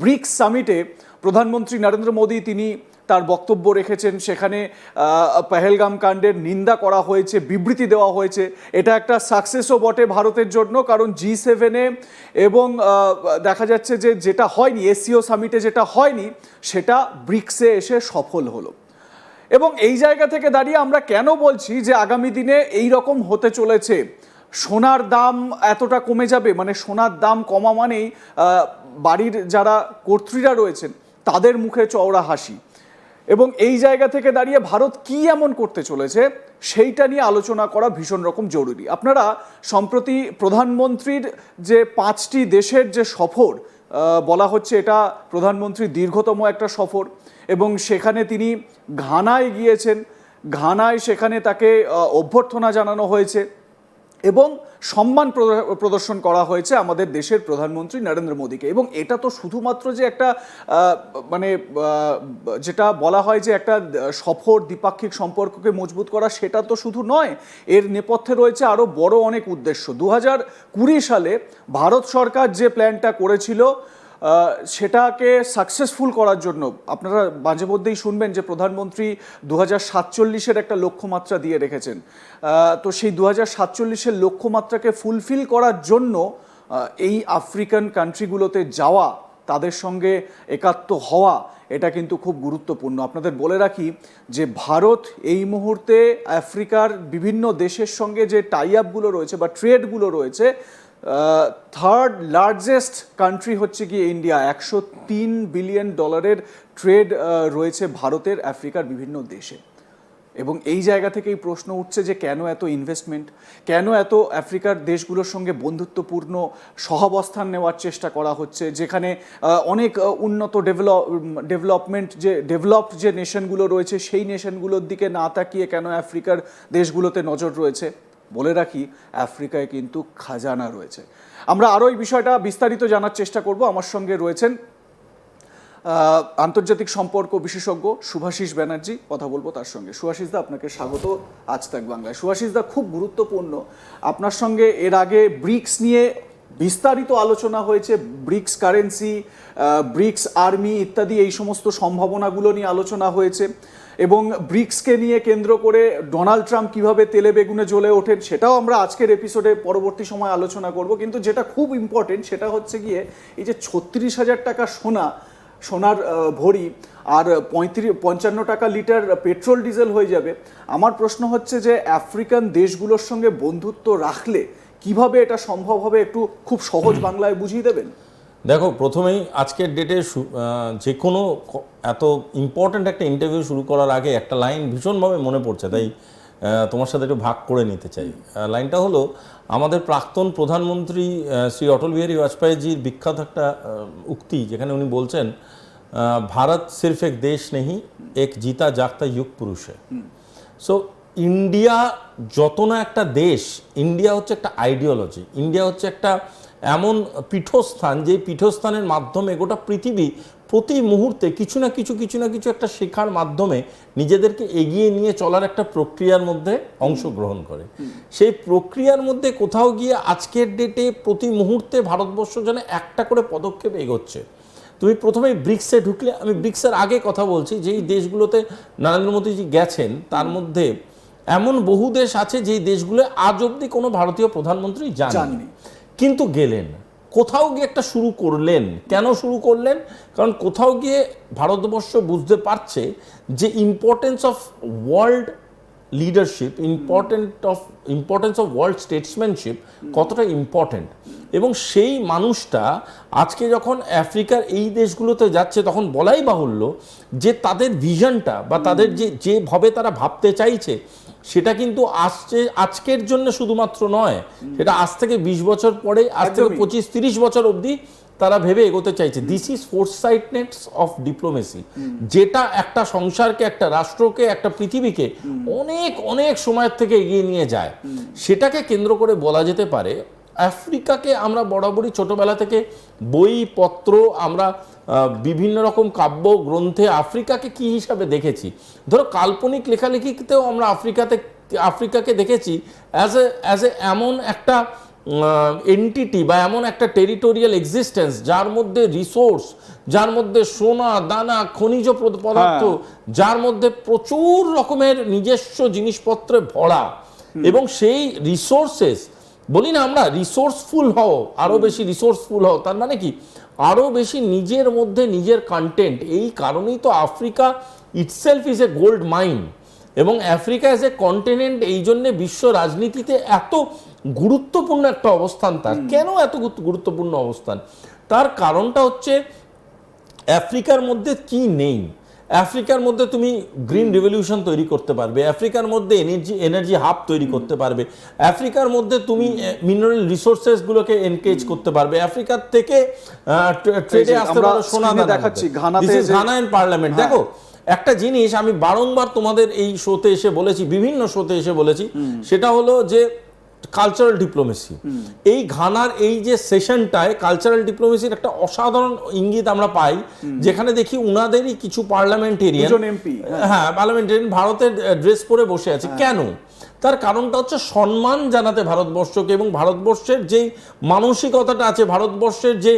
Bricks সামিটে প্রধানমন্ত্রী নরেন্দ্র মোদী তিনি তার বক্তব্য রেখেছেন। সেখানে পেহেলগাম কাণ্ডের নিন্দা করা হয়েছে, বিবৃতি দেওয়া হয়েছে। এটা একটা সাকসেসও বটে ভারতের জন্য, কারণ জি সেভেনে এবং দেখা যাচ্ছে যে যেটা হয়নি এসিও সামিটে যেটা হয়নি, সেটা ব্রিক্সে এসে সফল হলো। এবং এই জায়গা থেকে দাঁড়িয়ে আমরা কেন বলছি যে আগামী দিনে এই রকম হতে চলেছে? সোনার দাম এতটা কমে যাবে মানে সোনার দাম কমা মানেই বাড়ির যারা কর্ত্রীরা রয়েছেন, তাদের মুখে চওড়া হাসি। এবং এই জায়গা থেকে দাঁড়িয়ে ভারত কি এমন করতে চলেছে, সেইটা নিয়ে আলোচনা করা ভীষণ রকম জরুরি। আপনারা সম্প্রতি প্রধানমন্ত্রীর যে পাঁচটি দেশের যে সফর বলা হচ্ছে এটা প্রধানমন্ত্রীর দীর্ঘতম একটা সফর, এবং সেখানে তিনি ঘানায় গিয়েছেন। ঘানায় সেখানে তাকে অভ্যর্থনা জানানো হয়েছে। এবং সম্মান প্রদ- প্রদর্শন করা হয়েছে আমাদের দেশের প্রধানমন্ত্রী নরেন্দ্র মোদীকে। এবং এটা তো শুধুমাত্র যে একটা মানে যেটা বলা হয় যে একটা সফর, দ্বিপাক্ষিক সম্পর্ককে মজবুত করা, সেটা তো শুধু নয়, এর নেপথ্যে রয়েছে আরও বড় অনেক উদ্দেশ্য। দু হাজার কুড়ি সালে ভারত সরকার যে প্ল্যানটা করেছিল সেটাকে সাকসেসফুল করার জন্য আপনারা মাঝে মধ্যেই শুনবেন যে প্রধানমন্ত্রী দু হাজার সাতচল্লিশের একটা লক্ষ্যমাত্রা দিয়ে রেখেছেন। তো সেই দু হাজার সাতচল্লিশের লক্ষ্যমাত্রাকে ফুলফিল করার জন্য এই আফ্রিকান কান্ট্রিগুলোতে যাওয়া, তাদের সঙ্গে একাত্ম হওয়া, এটা কিন্তু খুব গুরুত্বপূর্ণ। আপনাদের বলে রাখি যে ভারত এই মুহূর্তে আফ্রিকার বিভিন্ন দেশের সঙ্গে যে টাই আপগুলো রয়েছে বা ট্রেডগুলো রয়েছে থার্ড লার্জেস্ট কান্ট্রি হচ্ছে কি ইন্ডিয়া একশো তিন বিলিয়ন ডলারের ট্রেড রয়েছে ভারতের, আফ্রিকার বিভিন্ন দেশে। এবং এই জায়গা থেকেই প্রশ্ন উঠছে যে কেন এত ইনভেস্টমেন্ট কেন এত আফ্রিকার দেশগুলোর সঙ্গে বন্ধুত্বপূর্ণ সহাবস্থান নেওয়ার চেষ্টা করা হচ্ছে, যেখানে অনেক উন্নত ডেভেলপ ডেভেলপমেন্ট যে ডেভেলপড যে নেশনগুলো রয়েছে, সেই নেশনগুলোর দিকে না তাকিয়ে কেন আফ্রিকার দেশগুলোতে নজর রয়েছে। বলে রাখি, আফ্রিকায় কিন্তু খাজানা রয়েছে। আমরা আরও এই বিষয়টা বিস্তারিত জানার চেষ্টা করব। আমার সঙ্গে রয়েছেন আন্তর্জাতিক সম্পর্ক বিশেষজ্ঞ সুভাষিস ব্যানার্জি। কথা বলব তার সঙ্গে। সুভাষিস দা, আপনাকে স্বাগত। আজ তাক বাংলায়। সুভাষিস দা, খুব গুরুত্বপূর্ণ। আপনার সঙ্গে এর আগে ব্রিক্স নিয়ে বিস্তারিত আলোচনা হয়েছে। ব্রিক্স কারেন্সি ব্রিক্স আর্মি ইত্যাদি এই সমস্ত সম্ভাবনাগুলো নিয়ে আলোচনা হয়েছে। এবং ব্রিক্সকে নিয়ে কেন্দ্র করে ডোনাল্ড ট্রাম্প কীভাবে তেলে বেগুনে জ্বলে ওঠেন সেটাও আমরা আজকের এপিসোডে পরবর্তী সময় আলোচনা করব। কিন্তু যেটা খুব ইম্পর্টেন্ট সেটা হচ্ছে গিয়ে এই যে ছত্রিশ হাজার টাকা সোনা সোনার ভরি আর পঁয়ত্রিশ পঞ্চান্ন টাকা লিটার পেট্রোল ডিজেল হয়ে যাবে আমার প্রশ্ন হচ্ছে যে আফ্রিকান দেশগুলোর সঙ্গে বন্ধুত্ব রাখলে কীভাবে এটা সম্ভব হবে একটু খুব সহজ বাংলায় বুঝিয়ে দেবেন? দেখো প্রথমেই আজকের ডেটে যে কোনো এত ইম্পর্ট্যান্ট একটা ইন্টারভিউ শুরু করার আগে একটা লাইন ভীষণভাবে মনে পড়ছে। তাই তোমার সাথে একটু ভাগ করে নিতে চাই। লাইনটা হলো আমাদের প্রাক্তন প্রধানমন্ত্রী শ্রী অটল বিহারী বাজপেয়ীজির বিখ্যাত একটা উক্তি যেখানে উনি বলছেন ভারত সির্ফ এক দেশ নেই এক জিতা জাগতা যুগ পুরুষে। সো ইন্ডিয়া যত না একটা দেশ ইন্ডিয়া হচ্ছে একটা আইডিওলজি ইন্ডিয়া হচ্ছে একটা এমন পীঠস্থান যে পীঠস্থানের মাধ্যমে গোটা পৃথিবী প্রতি মুহূর্তে কিছু না কিছু কিছু না কিছু একটা শেখার মাধ্যমে নিজেদেরকে এগিয়ে নিয়ে চলার একটা প্রক্রিয়ার মধ্যে অংশগ্রহণ করে। সেই প্রক্রিয়ার মধ্যে কোথাও গিয়ে আজকের ডেটে প্রতি মুহূর্তে ভারতবর্ষ যেন একটা করে পদক্ষেপ এগোচ্ছে। তুমি প্রথমে ব্রিক্সে ঢুকলে, আমি ব্রিক্সের আগে কথা বলছি যেই দেশগুলোতে নরেন্দ্র মোদীজি গেছেন, তার মধ্যে এমন বহু দেশ আছে যেই দেশগুলো আজ অবধি কোনো ভারতীয় প্রধানমন্ত্রী যাননি। কিন্তু গেলেন। কোথাও গিয়ে একটা শুরু করলেন। কেন শুরু করলেন? কারণ কোথাও গিয়ে ভারতবর্ষ বুঝতে পারছে যে importance of world leadership important of importance of world statesmanship কতটা ইম্পর্টেন্ট এবং সেই মানুষটা আজকে যখন আফ্রিকার এই দেশগুলোতে যাচ্ছে, তখন বলাই বাহুল্য যে তাদের ভিশনটা বা তাদের যে যেভাবে তারা ভাবতে চাইছে সেটা কিন্তু আসছে আজকের জন্য শুধুমাত্র নয় সেটা আজ থেকে বিশ বছর পরে আজ থেকে পঁচিশ তিরিশ বছর অবধি তারা ভেবে এগোতে চাইছে। This is foresightness of diplomacy যেটা একটা সংসারকে একটা রাষ্ট্রকে একটা পৃথিবীকে অনেক অনেক সময়ের থেকে এগিয়ে নিয়ে যায়। সেটাকে কেন্দ্র করে বলা যেতে পারে আফ্রিকাকে আমরা বরাবরই ছোটোবেলা থেকে বই পত্র আমরা বিভিন্ন রকম কাব্য গ্রন্থে আফ্রিকাকে কি হিসাবে দেখেছি? ধরো কাল্পনিক লেখালেখিতেও আমরা আফ্রিকাতে আফ্রিকাকে দেখেছি অ্যাজ এ অ্যাজ এ এমন একটা এন্টিটি বা এমন একটা টেরিটোরিয়াল এক্সিস্টেন্স যার মধ্যে রিসোর্স যার মধ্যে সোনা দানা খনিজ পদার্থ যার মধ্যে প্রচুর রকমের নিজস্ব জিনিসপত্রে ভরা। এবং সেই রিসোর্সেস বলি না আমরা রিসোর্সফুল হও আরও বেশি রিসোর্সফুল হও তার মানে কি? আরও বেশি নিজের মধ্যে নিজের কন্টেন্ট এই কারণেই তো Africa itself is a gold mine এবং আফ্রিকা এজ এ কন্টিনেন্ট এই জন্যে বিশ্ব রাজনীতিতে এত গুরুত্বপূর্ণ একটা অবস্থান তার। কেন এত গুরুত্বপূর্ণ অবস্থান? তার কারণটা হচ্ছে আফ্রিকার মধ্যে কি নেই? আফ্রিকার মধ্যে তুমি গ্রিন রেভলিউশন তৈরি করতে পারবে আফ্রিকার মধ্যে এনার্জি এনার্জি হাব তৈরি করতে পারবে আফ্রিকার মধ্যে তুমি মিনারেল রিসোর্সেস গুলোকে এনকেজ করতে পারবে আফ্রিকার থেকে ট্রেডে আসতে পারো সোনা দেখাচ্ছি, ঘানা এন্ড পার্লামেন্ট। দেখো একটা জিনিস আমি বারংবার তোমাদের এই শোতে এসে বলেছি বিভিন্ন শোতে এসে বলেছি সেটা হলো যে কালচারাল ডিপ্লোমেসি এই ঘানার এই যে সেশনটায় কালচারাল ডিপ্লোমেসির একটা অসাধারণ ইঙ্গিত আমরা পাই যেখানে দেখি উনাদেরই কিছু পার্লামেন্টেরিয়ান হ্যাঁ পার্লামেন্টেরিয়ান ভারতের ড্রেস পরে বসে আছে। হ্যাঁ। কেন? তার কারণটা হচ্ছে সম্মান জানাতে ভারতবর্ষকে এবং ভারতবর্ষের যেই মানসিকতাটা আছে ভারতবর্ষের যে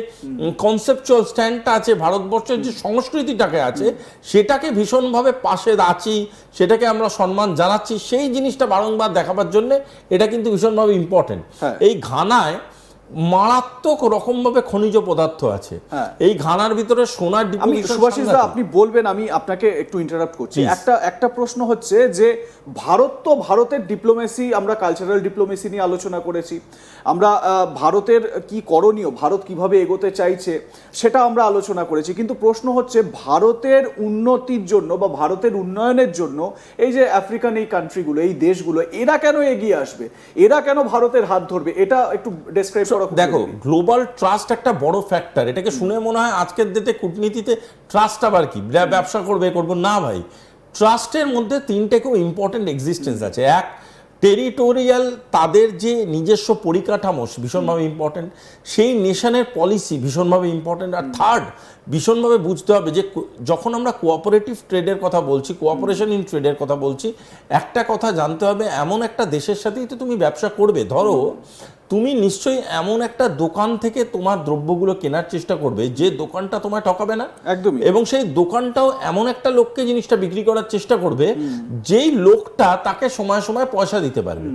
কনসেপচুয়াল স্ট্যান্ডটা আছে ভারতবর্ষের যে সংস্কৃতিটাকে আছে সেটাকে ভীষণভাবে পাশে আছি সেটাকে আমরা সম্মান জানাচ্ছি সেই জিনিসটা বারংবার দেখাবার জন্য এটা কিন্তু ভীষণভাবে ইম্পর্টেন্ট হ্যাঁ। এই ঘানায় মারাত্মক রকমভাবে খনিজ পদার্থ আছে। হ্যাঁ। এই ঘানার ভিতরে সোনার সুভাষিস দা আপনি বলবেন আমি আপনাকে একটু ইন্টারাপ্ট করছি। একটা একটা প্রশ্ন হচ্ছে যে ভারত তো ভারতের ডিপ্লোমেসি আমরা কালচারাল ডিপ্লোমেসি নিয়ে আলোচনা করেছি। আমরা ভারতের কি করণীয় ভারত কীভাবে এগোতে চাইছে সেটা আমরা আলোচনা করেছি। কিন্তু প্রশ্ন হচ্ছে ভারতের উন্নতির জন্য বা ভারতের উন্নয়নের জন্য এই যে আফ্রিকান এই কান্ট্রিগুলো এই দেশগুলো এরা কেন এগিয়ে আসবে? এরা কেন ভারতের হাত ধরবে? এটা একটু ডেসক্রাইব দেখো গ্লোবাল ট্রাস্ট একটা বড় ফ্যাক্টর এটাকে শুনে মনে হয় আজকের ডেটে কূটনীতিতে ট্রাস্ট আবার কি? ব্যবসা করবে করব। না ভাই ট্রাস্টের মধ্যে তিনটে খুব ইম্পর্টেন্ট এক্সিস্টেন্স আছে। এক টেরিটোরিয়াল তাদের যে নিজস্ব পরিকাঠামো ভীষণভাবে ইম্পর্টেন্ট সেই নেশনের পলিসি ভীষণভাবে ইম্পর্টেন্ট আর থার্ড ভীষণভাবে বুঝতে হবে যে যখন আমরা কোঅপারেটিভ ট্রেডের কথা বলছি কোঅপারেশন ইন ট্রেডের কথা বলছি একটা কথা জানতে হবে এমন একটা দেশের সাথেই তো তুমি ব্যবসা করবে। ধরো তুমি নিশ্চয়ই এমন একটা দোকান থেকে তোমার দ্রব্যগুলো কেনার চেষ্টা করবে যে দোকানটা তোমায় ঠকাবে না। একদমই। এবং সেই দোকানটাও এমন একটা লোককে জিনিসটা বিক্রি করার চেষ্টা করবে যেই লোকটা তাকে সময় সময় পয়সা দিতে পারবে।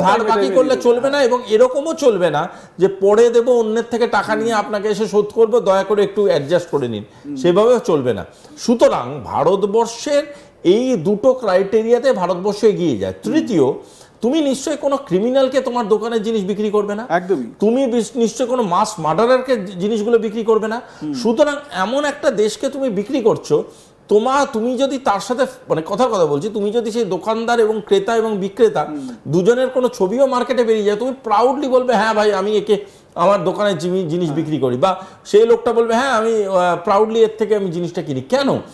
ধার বাকি করলে চলবে না এবং এরকমও চলবে না যে পরে দেব অন্যের থেকে টাকা নিয়ে আপনাকে এসে শোধ করব দয়া করে একটু অ্যাডজাস্ট করে নিন। সেভাবেও চলবে না। সুতরাং ভারতবর্ষের এই দুটো ক্রাইটেরিয়াতে ভারতবর্ষ এগিয়ে যায়। তৃতীয় তুমি নিশ্চয়ই কোনো ক্রিমিনালকে তোমার দোকানের জিনিস বিক্রি করবে না। একদমই। তুমি নিশ্চয়ই কোনো মাস মার্ডারারকে জিনিসগুলো বিক্রি করবে না। সুতরাং এমন একটা দেশকে তুমি বিক্রি করছ তোমা তুমি যদি তার সাথে মানে কথার কথা বলছি তুমি যদি সেই দোকানদার এবং ক্রেতা এবং বিক্রেতা দুজনের কোনো ছবিও মার্কেটে বেরিয়ে যায় তুমি প্রাউডলি বলবে হ্যাঁ ভাই আমি একে আমার দোকানে জিনিস বিক্রি করি। বা সেই লোকটা বলবে হ্যাঁ আমি প্রাউডলি এর থেকে আমি জিনিসটা কিনি। কেন?